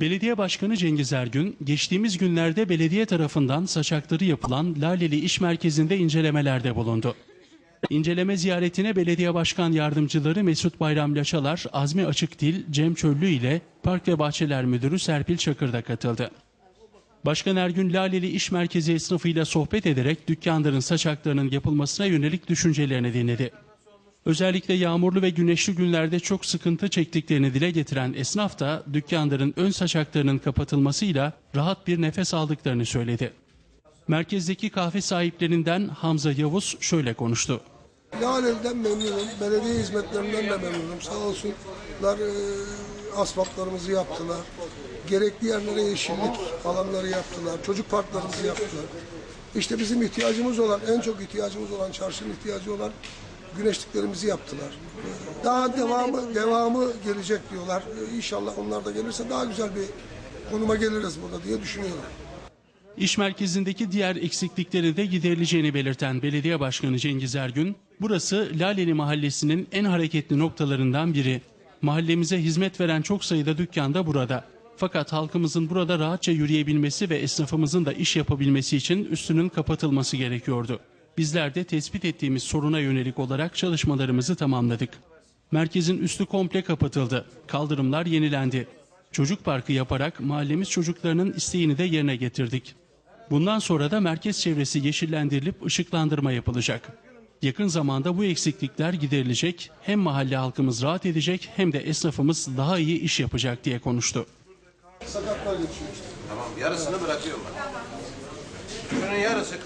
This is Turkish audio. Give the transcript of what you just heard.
Belediye Başkanı Cengiz Ergün, geçtiğimiz günlerde belediye tarafından saçakları yapılan Laleli İş Merkezi'nde incelemelerde bulundu. İnceleme ziyaretine belediye başkan yardımcıları Mesut Bayram Laçalar, Azmi Açıkdil, Cem Çöllü ile Park ve Bahçeler Müdürü Serpil Çakır da katıldı. Başkan Ergün Laleli İş Merkezi esnafıyla sohbet ederek dükkanların saçaklarının yapılmasına yönelik düşüncelerini dinledi. Özellikle yağmurlu ve güneşli günlerde çok sıkıntı çektiklerini dile getiren esnaf da dükkanların ön saçaklarının kapatılmasıyla rahat bir nefes aldıklarını söyledi. Merkezdeki kahve sahiplerinden Hamza Yavuz şöyle konuştu. Laleli'den memnunum. Belediye hizmetlerinden de memnunum. Sağ olsunlar e, asfaltlarımızı yaptılar. Gerekli yerlere yeşillik alanları yaptılar. Çocuk parklarımızı yaptılar. İşte bizim ihtiyacımız olan, en çok ihtiyacımız olan, çarşının ihtiyacı olan güneşliklerimizi yaptılar. Daha devamı devamı gelecek diyorlar. İnşallah onlar da gelirse daha güzel bir konuma geliriz burada diye düşünüyorum. İş merkezindeki diğer eksiklikleri de giderileceğini belirten Belediye Başkanı Cengiz Ergün, burası Laleli Mahallesi'nin en hareketli noktalarından biri. Mahallemize hizmet veren çok sayıda dükkan da burada. Fakat halkımızın burada rahatça yürüyebilmesi ve esnafımızın da iş yapabilmesi için üstünün kapatılması gerekiyordu. Bizler de tespit ettiğimiz soruna yönelik olarak çalışmalarımızı tamamladık. Merkezin üstü komple kapatıldı. Kaldırımlar yenilendi. Çocuk parkı yaparak mahallemiz çocuklarının isteğini de yerine getirdik. Bundan sonra da merkez çevresi yeşillendirilip ışıklandırma yapılacak. Yakın zamanda bu eksiklikler giderilecek, hem mahalle halkımız rahat edecek hem de esnafımız daha iyi iş yapacak diye konuştu. Sakatlar geçiyor işte. Tamam yarısını bırakıyorum ben. Şunun yarısı